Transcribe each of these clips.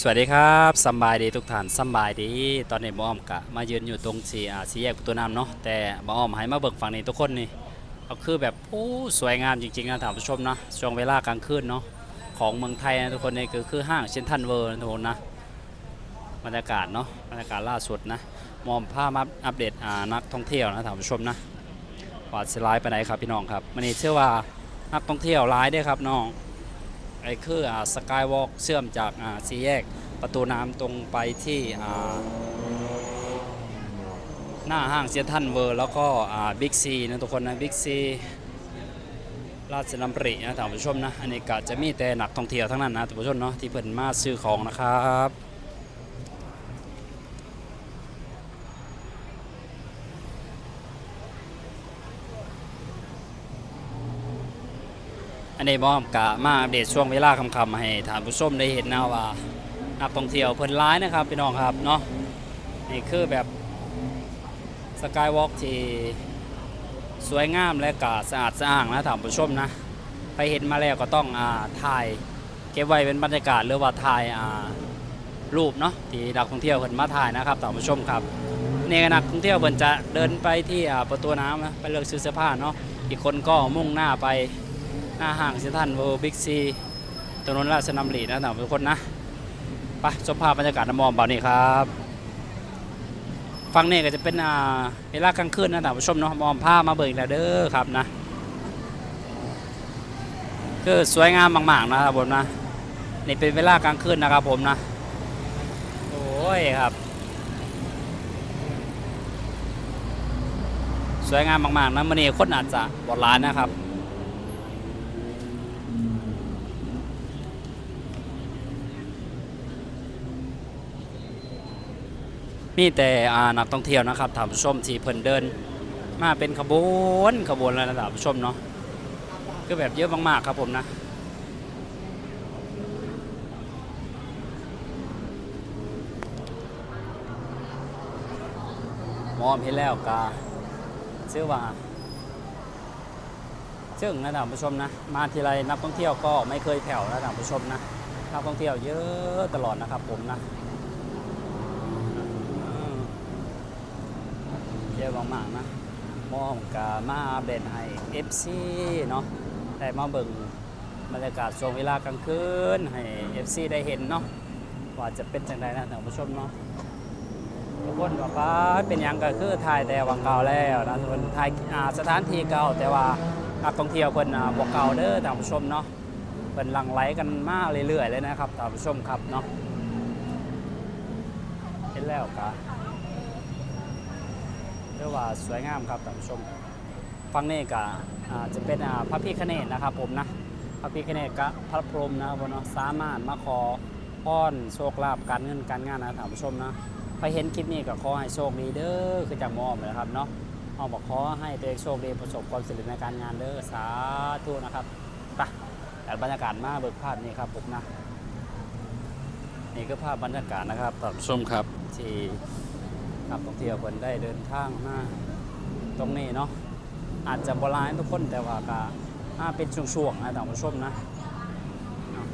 สวัสดีครับสบายดีทุกท่านสบายดี ตอนนี้บออมกะมายืนอยู่ตรงสีอาสีแยกประตูน้ำเนาะแต่บออมให้มาเบิกฝั่งนี้ทุกคนนี่ก็คือแบบโอ้สวยงามจริงๆนะท่านผู้ชมนะช่วงเวลากลางคืนเนาะของเมืองไทยนะทุกคนนี่ก็คือห้างเซ็นทรัลเวิร์นะทุกคนนะบรรยากาศเนาะบรรยากาศล่าสุดนะมอมภาพมาอัปเดตอ่านักท่องเที่ยวนะท่านผู้ชมนะว่าสไลด์ไปไหนครับพี่น้องครับมันนี่เชื่อว่านักท่องเที่ยวร้ายด้วยครับน้อง ไอ้คืออ่าสกายวอล์กเชื่อมจากอ่าสี่แยกประตูน้ำตรงไปที่อ่าหน้าห้างเซียนทันเวอร์แล้วก็อ่าบิ๊กซีนะทุกคนนะบิ๊กซีราชดำรินะท่านผู้ชมนะอันนี้ก็จะมีแต่หนักท่องเที่ยวทั้งนั้นนะท่านผู้ชมเนาะที่เพิ่นมาซื้อของนะครับ อันนี้บอมกะมาอัปเดตช่วงเวลาคำๆให้ท่านผู้ชมได้เห็นนะว่านักท่องเที่ยวเพิ่นร้ายนะครับพี่น้องครับเนาะนี่คือแบบสกายวอล์กที่สวยงามและก็สะอาดสะอ้างนะท่านผู้ชมนะไปเห็นมาแล้วก็ต้องอ่าถ่ายเก็บไว้เป็นบรรยากาศหรือว่าถ่ายอ่ารูปเนาะที่นักท่องเที่ยวเพิ่นมาถ่ายนะครับท่านผู้ชมครับนี่นักท่องเที่ยวเพิ่นจะเดินไปที่อ่าประตูน้ำนะไปเลือกซื้อเสื้อผ้าเนาะอีกคนก็มุ่งหน้าไป หน้าห้างเซ็นทรัลเวิลด์บิ๊กซีถนนราชดำรินะท่านผู้ชมนะไปชมภาพบรรยากาศน้ำมอมเบานี่ครับฟังเนี่ก็จะเป็นอ่าเวลากลางคืนนะท่านผู้ชมเนาะมอมผ้ามาเบิกแล้วเด้อครับนะคือสวยงามมากๆนะครับผมนะนี่เป็นเวลากลางคืนนะครับผมนะโอ้ยครับ สวยงามมากๆนะมันนี่คนอาจจะบอดร้านนะครับ มีแต่นักท่องเที่ยวนะครับท่านผู้ชมที่เพิ่นเดิน มาเป็นขบวนขบวนแล้วนะท่านผู้ชมเนาะก็แบบเยอะมากๆครับผมนะมอมเห็นแล้วกาชื่อว่าซึ่งนะท่านผู้ชมนะมาทีไรนักท่องเที่ยวก็ไม่เคยแผ่วนะท่านผู้ชมนะนักท่องเที่ยวเยอะตลอดนะครับผมนะอืม เยอะมากๆนะมอมกามาอัปเดตให้ FC เนาะได้มาเบิ่งบรรยากาศช่วงเวลากลางคืนให้ FC ได้เห็นเนาะว่าจะเป็นจังไดนะท่านผู้ชมเนาะทุกคนบอกว่าเป็นยังก็คือถ่ายแต่วังเก่าแล้วนะทุกคนถ่ายสถานที่เก่าแต่ว่านักท่องเที่ยวเพิ่นอ่าบ่เก่าเด้อท่านผู้ชมเนาะเพิ่นหลั่งไหลกันมากเรื่อยๆเลยนะครับท่านผู้ชมครับเนาะเห็นแล้วก็ เรียกว่าสวยงามครับท่านผู้ชมฟังนี่ก็จะเป็นพระพิคเนตนะครับผมนะพระพิคเนตกับพระพรหมนะครับผมเนาะสามารถมาขอพรโชคลาภการเงินการงานนะท่านผู้ชมนะไปเห็นคลิปนี้ก็ขอให้โชคดีเด้อคือจากมอมเลยนะครับเนาะเอาบอกขอให้ตัวเองโชคดีประสบความสำเร็จในการงานเด้อสาธุนะครับไปแต่บรรยากาศมาเบิกภาพนี่ครับผมนะนี่ก็ภาพบรรยากาศนะครับท่านผู้ชมครับที่ นักท่องเที่ยวคนได้เดินทางมาตรงนี้เนาะอาจจะโบราณทุกคนแต่ว่าก็าเป็นช่วงๆนะท่านผู้ชมนะเนาะ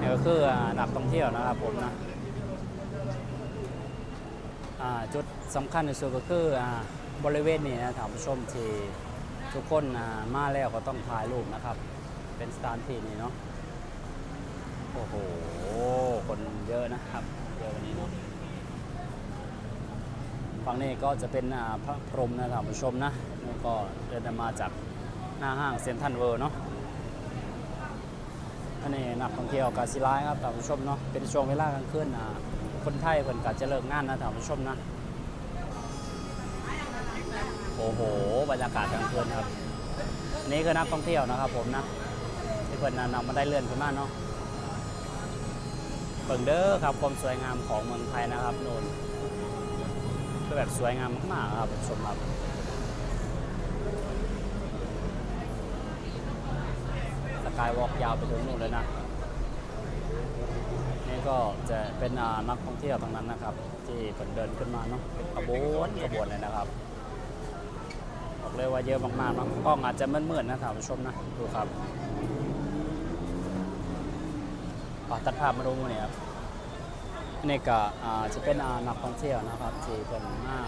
นี่ก็คือนักท่องเที่ยวนะครับผมนะจุดสำคัญที่สุดก็คืออบริเวณนี้นะท่านผู้ชมที่ทุกคนมาแล้วก็ต้องถ่ายรูปนะครับ เป็นสถานที่นี้เนาะโอ้โห คนเยอะนะครับ เยอะวันนี้เนาะฝั่งนี้ก็จะเป็นพระพรหมนะท่านผู้ชมนะแล้วก็เดินมาจากหน้าห้างเซ็นทรัลเวิร์เนาะอันนี้นักท่องเที่ยวกาซิไลครับท่านผู้ชมเนาะเป็นช่วงเวลากลางคืนอ่าคนไทยเพิ่นก็จะเลิกงานนะท่านผู้ชมนะโอ้โหบรรยากาศกลางคืนครับนนี่คือนักท่องเที่ยวนะครับผมนะที่เพิ่นนำมาได้เลื่อนขึ้นมาเนาะ เบิ่งเด้อครับความสวยงามของเมืองไทยนะครับโนนคือแบบสวยงามมากๆครับชมครับสกายวอล์กยาวไปถึงนู่นเลยนะ นี่ก็จะเป็นนักท่องเที่ยวทางนั้นนะครับ ที่เพิ่นเดินขึ้นมาเนาะเป็นขบวนขบวนเลยนะครับบอกเลยว่าเยอะมากๆนะกล้องอาจจะมืดๆนะท่านผู้ชมนะดูครับ อะ ตัดภาพมาดูเนี่ยครับอันนี้ก็อ่าจะเป็นอ่านักท่องเที่ยวนะครับที่เป็นมา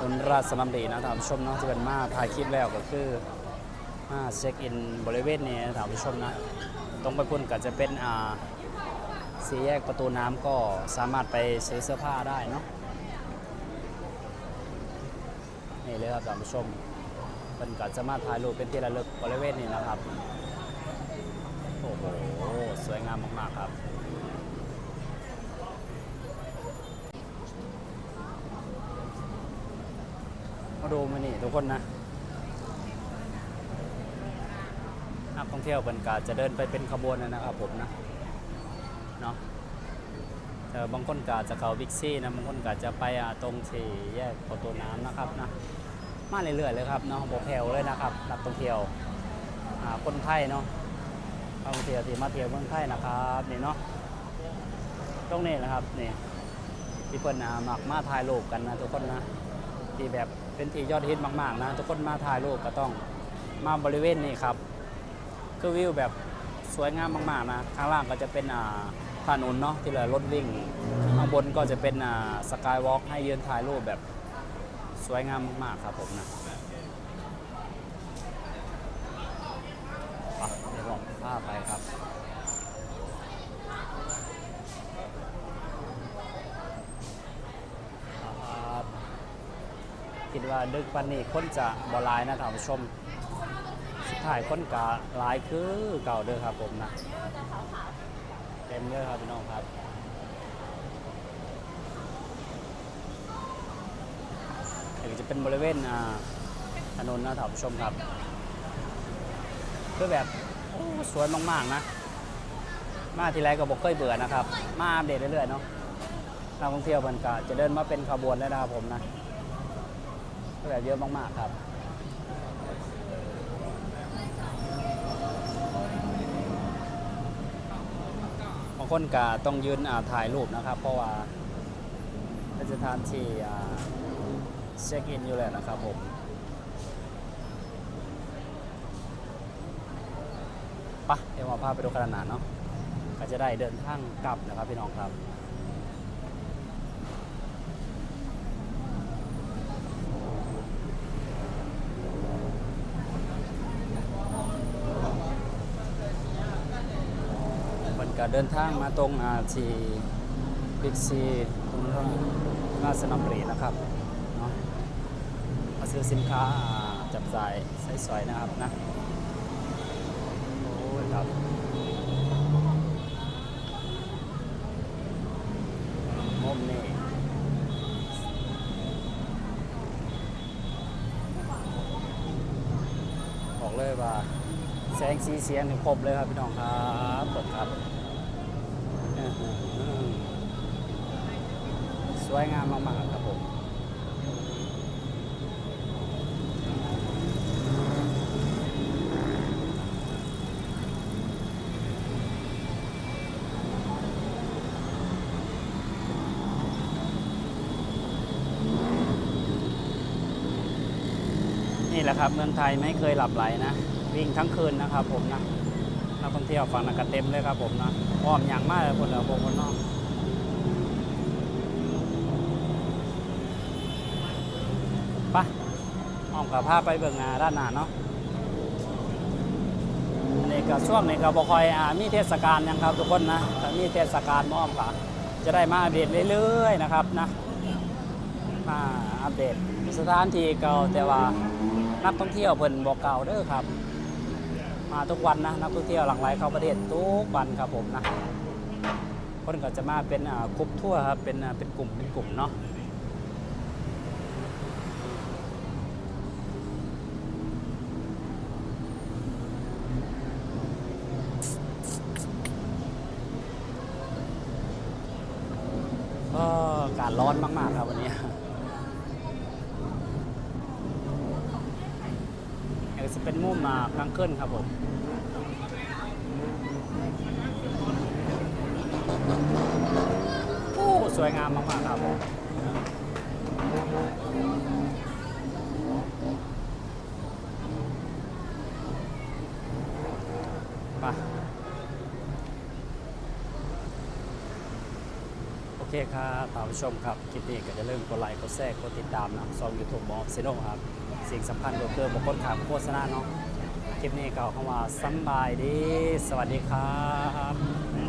อุนราชดำรินะท่านผู้ชมเนาะที่เป็นมาถ่ายคลิปแล้วก็คือมาเช็คอินบริเวณนี้นะท่านผู้ชมนะตรงไปพุ่นก็จะเป็นอ่าสี่แยกประตูน้ำก็สามารถไปซื้อเสื้อผ้าได้เนาะนี่เลยครับท่านผู้ชมเป็นก็จะมาถ่ายรูปเป็นที่ระลึกบริเวณนี้นะครับ วยงามมากๆครับมาดูมานี่ทุกคนนะนักท่องเที่ยวเป็นกาจะเดินไปเป็นขบวนเลยนะครับผมนะเนาะแต่บางคนกาจะเขาบิ๊กซี่นะบางคนกาจะไปอ่าตรงที่แยกประตูน้ำนะครับนะมาเรื่อยๆเลยครับเนาะโบแผ่วเลยนะครับนักท่องเที่ยวคนไทยเนาะ ท่องเที่ยวที่มาเที่ยวเมืองไทยนะครับนี่เนาะตรงนี้นะครับนี่ที่เพิ่นนะมักมาถ่ายรูปกันนะทุกคนนะที่แบบเป็นที่ยอดฮิตมากๆนะทุกคนมาถ่ายรูปก็ต้องมาบริเวณนี้ครับ คือวิวแบบสวยงามมากๆนะข้างล่างก็จะเป็นอ่าถนนเนาะที่เหลือรถวิ่งข้างบนก็จะเป็นอ่าสกายวอล์กให้ยืนถ่ายรูปแบบสวยงามมากๆครับผมนะอะเดี๋ยวผมพาไปครับครับ คิดว่าดึกปันนี้คนจะบอลายนะท่านผู้ชม สุดท้ายคนกะลายคือเก่าเด้อครับผมนะเต็มเลยครับพี่น้องครับเดี๋ยวจะเป็นบริเวณถนนนะท่านผู้ชมครับคือแบบสวยมากๆนะ มาทีไรก็บอกเคยเบื่อนะครับ มาอัปเดตเรื่อยๆเนาะนักท่องเที่ยวมันก็จะเดินมาเป็นขบวนแล้วนะครับผมนะ แบบเยอะมากๆครับบางคนก็ต้องยืนถ่ายรูปนะครับ เพราะว่าเป็นสถานที่เช็คอินอยู่แล้วนะครับผมปะเดี๋ยวมาพาไปดูขนาดเนาะก็จะได้เดินทางกลับนะครับพี่น้องครับ มัน ก็เดินทางมาตรงอาทีบิ๊กซีตรงราชนำรีนะครับเนาะมาซื้อสินค้าจับจ่ายใช้สอยนะครับนะโอ้ยครับมุมนี่บอกเลยว่าแสงสีเสียงครบเลยครับพี่น้องครับผมครับอื้อหือ สวยงามมากๆครับผมนี่แหละครับเมืองไทยไม่เคยหลับไหลนะ วิ่งทั้งคืนนะครับผมนะนักท่องเที่ยวฝั่งนักเต็มเลยครับผมนะอ้อมอย่างมากเลยคนเหลือคนนอก ปะอ้อมกับผ้าไปเบื้องหน้าด้านหน้าเนาะนี่ก็ช่วงในก็บอคอยอ่ามีเทศกาลยังครับทุกคนนะถ้ามีเทศกาลมอ้อมก็จะได้มาอัปเดตเรื่อยๆนะครับนะมาอัปเดตสถานที่เก่าแต่ว่านักท่องเที่ยวเพิ่นบอกเก่าเด้อครับ มาทุกวันนะนักท่องเที่ยวหลั่งไหลเข้าประเทศทุกวันครับผมนะคนก็จะมาเป็นอ่ากรุ๊ปทั่วครับเป็นอ่าเป็นกลุ่มเป็นกลุ่มเนาะก็อากาศ ร้อนมาก ๆ ครับวันนี้อยากจะเป็นมุมมากลางคืนครับผมผู้สวยงามมาก ๆ ครับผม เคครับท่านผู้ชมครับคลิปนี้ก็จะเริ่มกดไลค์กดแชร์กดติดตามนะซองยูทูบบอกซีโนครับสิ่งสำคัญก็คือบอกคนขามโฆษณาเนาะคลิปนี้ก็เข้ามาสบายดี สวัสดีครับ